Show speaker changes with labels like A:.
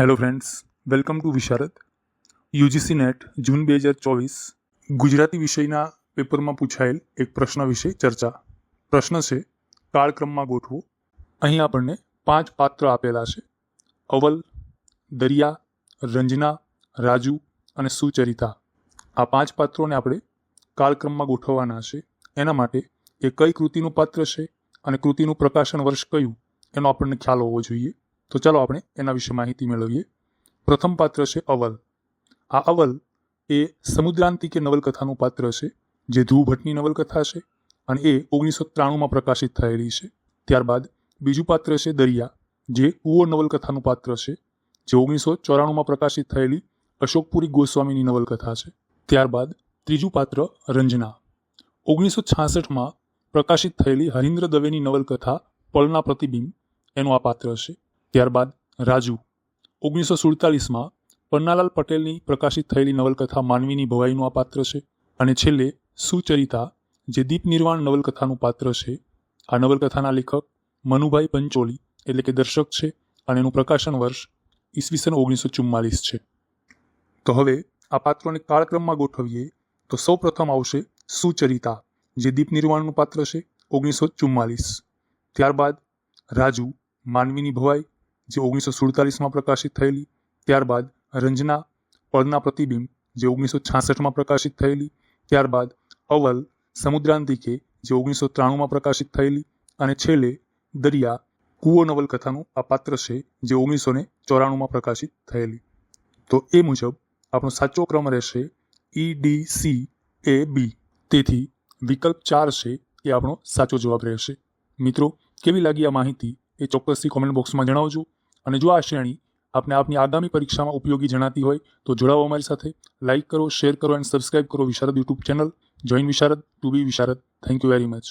A: Hello friends welcome to Visharad UGC NET June બે હજાર ચોવીસ, ગુજરાતી વિષયના પેપરમાં પૂછાયેલ એક પ્રશ્ન વિશે ચર્ચા. પ્રશ્ન છે, કાળક્રમમાં ગોઠવો. અહીં આપણને પાંચ પાત્ર આપેલા છે. અવલ, દરિયા, રંજના, રાજુ અને સુચરિતા. આ પાંચ પાત્રોને આપણે કાળક્રમમાં ગોઠવવાના છે. એના માટે એ કઈ કૃતિનું પાત્ર છે અને કૃતિનું પ્રકાશન વર્ષ કયું? એનો આપણને ખ્યાલ હોવો જોઈએ. તો ચાલો આપણે એના વિશે માહિતી મેળવીએ. પ્રથમ પાત્ર છે અવલ. આ અવલ એ સમુદ્રાંતિકે નવલકથાનું પાત્ર છે, જે ધ્રુવ ભટ્ટની નવલકથા છે અને એ ઓગણીસો ત્રાણુંમાં પ્રકાશિત થયેલી છે. ત્યારબાદ બીજું પાત્ર છે દરિયા, જે કુવો નવલકથાનું પાત્ર છે, જે ઓગણીસો ચોરાણુંમાં પ્રકાશિત થયેલી અશોકપુરી ગોસ્વામીની નવલકથા છે. ત્યારબાદ ત્રીજું પાત્ર રંજના. ઓગણીસો છાસઠમાં પ્રકાશિત થયેલી હરીન્દ્ર દવેની નવલકથા પળના પ્રતિબિંબ, એનું આ પાત્ર છે. ત્યારબાદ રાજુ, ઓગણીસો સુડતાલીસમાં પન્નાલાલ પટેલની પ્રકાશિત થયેલી નવલકથા માનવીની ભવાઈનું આ પાત્ર છે અને છેલ્લે સુચરિતા, જે દીપ નિર્વાણ નવલકથાનું પાત્ર છે. આ નવલકથાના લેખક મનુભાઈ પંચોલી એટલે કે દર્શક છે અને એનું પ્રકાશન વર્ષ ઈસવીસન ઓગણીસો ચુમ્માલીસ છે. તો હવે આ પાત્રોને કાળક્રમમાં ગોઠવીએ તો સૌ પ્રથમ આવશે સુચરિતા, જે દીપ નિર્વાણનું પાત્ર છે ઓગણીસો ચુમ્માલીસ. ત્યારબાદ રાજુ, માનવીની ભવાઈ જે ઓગણીસો સુડતાલીસમાં પ્રકાશિત થયેલી, ત્યારબાદ રંજના પળના પ્રતિબિંબ જે ઓગણીસો છાસઠમાં પ્રકાશિત થયેલી, ત્યારબાદ અવલ સમુદ્રાંતિકે જે ઓગણીસો ત્રાણુંમાં પ્રકાશિત થયેલી અને છેલ્લે દરિયા કુવો નવલકથાનું આ પાત્ર છે જે ઓગણીસો ને ચોરાણુંમાં પ્રકાશિત થયેલી. તો એ મુજબ આપણો સાચો ક્રમ રહેશે ઈ ડી સી એ બી તેથી વિકલ્પ ચાર છે એ આપણો સાચો જવાબ રહેશે. મિત્રો, કેવી લાગી આ માહિતી એ ચોક્કસથી કોમેન્ટ બોક્સમાં જણાવજો. અને જો આ શ્રેણી આપને આપની આગામી પરીક્ષામાં ઉપયોગી જણાતી હોય, તો જોડાવો અમારી સાથે. લાઇક કરો શેર કરો એન્ડ સબસ્ક્રાઇબ કરો Visharad YouTube channel join Visharad to be Visharad. Thank you very much